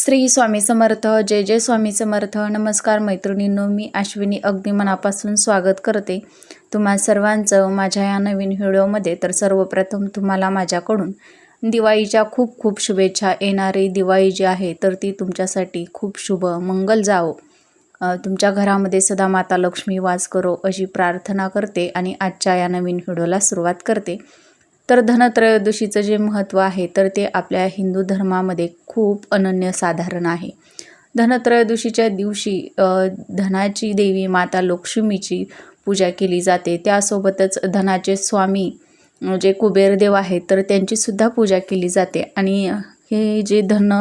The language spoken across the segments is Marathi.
श्री स्वामी समर्थ जय जय स्वामी समर्थ नमस्कार मैत्रिणींनो मी अश्विनी अगदी मनापासून स्वागत करते तुम्हा सर्वांचं माझ्या या नवीन व्हिडिओमध्ये. तर सर्वप्रथम तुम्हाला माझ्याकडून दिवाळीच्या खूप खूप शुभेच्छा येणारी दिवाळी जी आहे तर ती तुमच्यासाठी खूप शुभ मंगल जावो. तुमच्या घरामध्ये सदा माता लक्ष्मी वास करो अशी प्रार्थना करते आणि आजच्या या नवीन व्हिडिओला सुरुवात करते. तर धनत्रयोदशीचं जे महत्त्व आहे तर ते आपल्या हिंदू धर्मामध्ये खूप अनन्यसाधारण आहे. धनत्रयोदशीच्या दिवशी धनाची देवी माता लक्ष्मीची पूजा केली जाते. त्यासोबतच धनाचे स्वामी जे कुबेरदेव आहेत तर त्यांचीसुद्धा पूजा केली जाते. आणि हे जे धन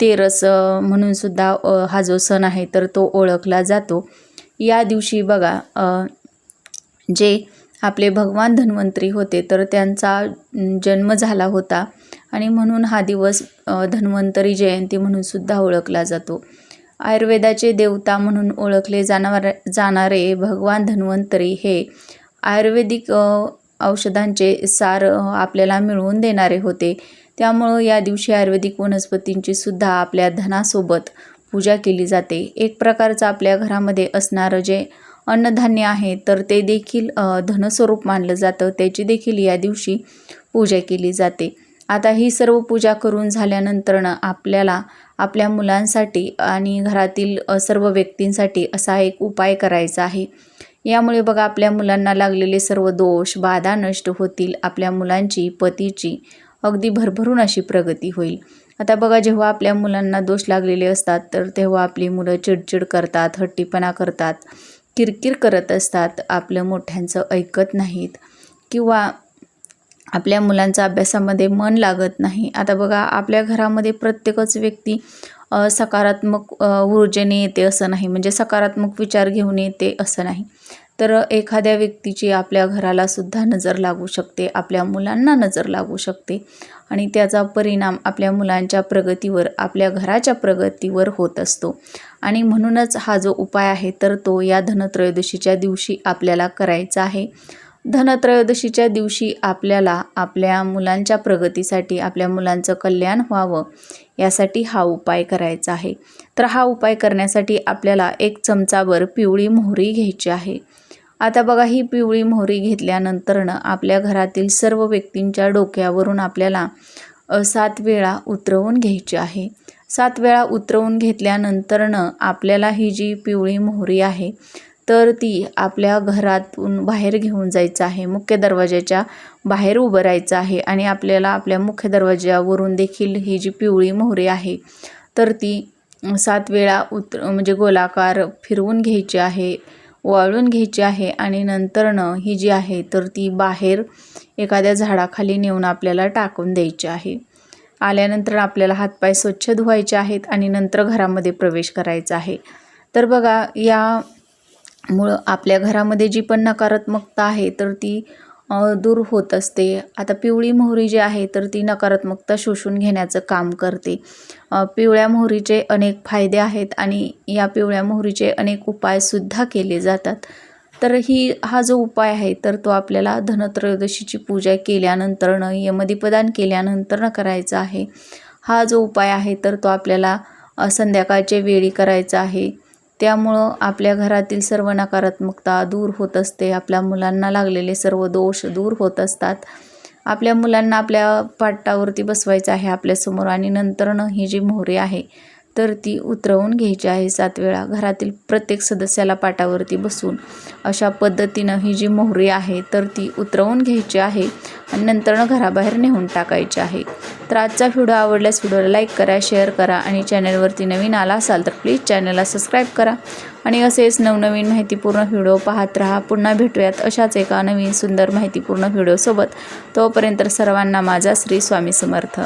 तेरस म्हणूनसुद्धा हा जो सण आहे तर तो ओळखला जातो. या दिवशी बघा जे आपले भगवान धन्वंतरी होते तर त्यांचा जन्म झाला होता. आणि म्हणून हा दिवस धन्वंतरी जयंती म्हणून सुद्धा ओळखला जातो. आयुर्वेदाचे देवता म्हणून ओळखले जाणारे जाणारे भगवान धन्वंतरी हे आयुर्वेदिक औषधांचे सार आपल्याला मिळवून देणारे होते. त्यामुळं या दिवशी आयुर्वेदिक वनस्पतींची सुद्धा आपल्या धनासोबत पूजा केली जाते. एक प्रकारचं आपल्या घरामध्ये असणारं जे अन्नधान्य आहे तर ते देखील धनस्वरूप मानलं जातं. त्याची देखील या दिवशी पूजा केली जाते. आता ही सर्व पूजा करून झाल्यानंतरनं आपल्याला आपल्या मुलांसाठी आणि घरातील सर्व व्यक्तींसाठी असा एक उपाय करायचा आहे. यामुळे बघा आपल्या मुलांना लागलेले सर्व दोष बाधा नष्ट होतील. आपल्या मुलांची पतीची अगदी भरभरून अशी प्रगती होईल. आता बघा जेव्हा आपल्या मुलांना दोष लागलेले असतात तर तेव्हा आपली मुलं चिडचिड करतात हट्टीपणा करतात. किरकिर करत असतात आपलं मोठ्यांचं ऐकत नाहीत किंवा आपल्या मुलांचा अभ्यासामध्ये मन लागत नाही. आता बघा आपल्या घरामध्ये प्रत्येकच व्यक्ती सकारात्मक ऊर्जेने येते असं नाही. म्हणजे सकारात्मक विचार घेऊन येते असं नाही. तर एखाद्या व्यक्तीची आपल्या घराला सुद्धा नजर लागू शकते आपल्या मुलांना नजर लागू शकते. आणि त्याचा परिणाम आपल्या मुलांच्या प्रगतीवर आपल्या घराच्या प्रगतीवर होत असतो. आणि म्हणूनच हा जो उपाय आहे तर तो या धनत्रयोदशीच्या दिवशी आपल्याला करायचा आहे. धनत्रयोदशीच्या दिवशी आपल्याला आपल्या मुलांच्या प्रगतीसाठी आपल्या मुलांचं कल्याण व्हावं यासाठी हा उपाय करायचा आहे. तर हा उपाय करण्यासाठी आपल्याला एक चमचाभर पिवळी मोहरी घ्यायची आहे. आता बघा ही पिवळी मोहरी घेतल्यानंतरनं आपल्या घरातील सर्व व्यक्तींच्या डोक्यावरून आपल्याला सात वेळा उतरवून घ्यायची आहे. सात वेळा उतरवून घेतल्यानंतरनं आपल्याला ही जी पिवळी मोहरी आहे तर ती आपल्या घरातून बाहेर घेऊन जायचं आहे मुख्य दरवाज्याच्या बाहेर उभं राहायचं आहे आणि आपल्याला आपल्या मुख्य दरवाजावरून देखील ही जी पिवळी मोहरी आहे तर ती सात वेळा उतर म्हणजे गोलाकार फिरवून घ्यायची आहे. वाळून घ्यायची आहे आणि नंतरनं ही जी आहे तर ती बाहेर एखाद्या झाडाखाली नेऊन आपल्याला टाकून द्यायची आहे. आल्यानंतर आपल्याला हातपाय स्वच्छ धुवायचे आहेत आणि नंतर घरामध्ये प्रवेश करायचा आहे. तर बघा या मुळं आपल्या घरामध्ये जी पण नकारात्मकता आहे तर ती दूर होत असते. आता पिवळी मोहरी जी आहे तर ती नकारात्मकता शोषून घेण्याचं काम करते. पिवळ्या मोहरीचे अनेक फायदे आहेत आणि या पिवळ्या मोहरीचे अनेक उपायसुद्धा केले जातात. तर ही हा जो उपाय आहे तर तो आपल्याला धनत्रयोदशीची पूजा केल्यानंतरनं यमदीपदान केल्यानंतरनं करायचा आहे. हा जो उपाय आहे तर तो आपल्याला संध्याकाळच्या वेळी करायचा आहे. त्यामुळं आपल्या घरातील सर्व नकारात्मकता दूर होत असते. आपल्या मुलांना लागलेले सर्व दोष दूर होत असतात. आपल्या मुलांना आपल्या पाटावरती बसवायचं आहे आपल्यासमोर आणि नंतरनं ही जी मोहरी आहे तर ती उतरवून घ्यायची आहे सात वेळा. घरातील प्रत्येक सदस्याला पाटावरती बसून अशा पद्धतीनं ही जी मोहरी आहे तर ती उतरवून घ्यायची आहे आणि नंतरनं घराबाहेर नेऊन टाकायची आहे. तर आजचा व्हिडिओ आवडल्यास व्हिडिओला लाईक करा शेअर करा आणि चॅनलवरती नवीन आला असाल तर प्लीज चॅनलला सबस्क्राईब करा. आणि असेच नवनवीन माहितीपूर्ण व्हिडिओ पाहत राहा. पुन्हा भेटूयात अशाच एका नवीन सुंदर माहितीपूर्ण व्हिडिओसोबत. तोपर्यंत सर्वांना माझा श्री स्वामी समर्थ.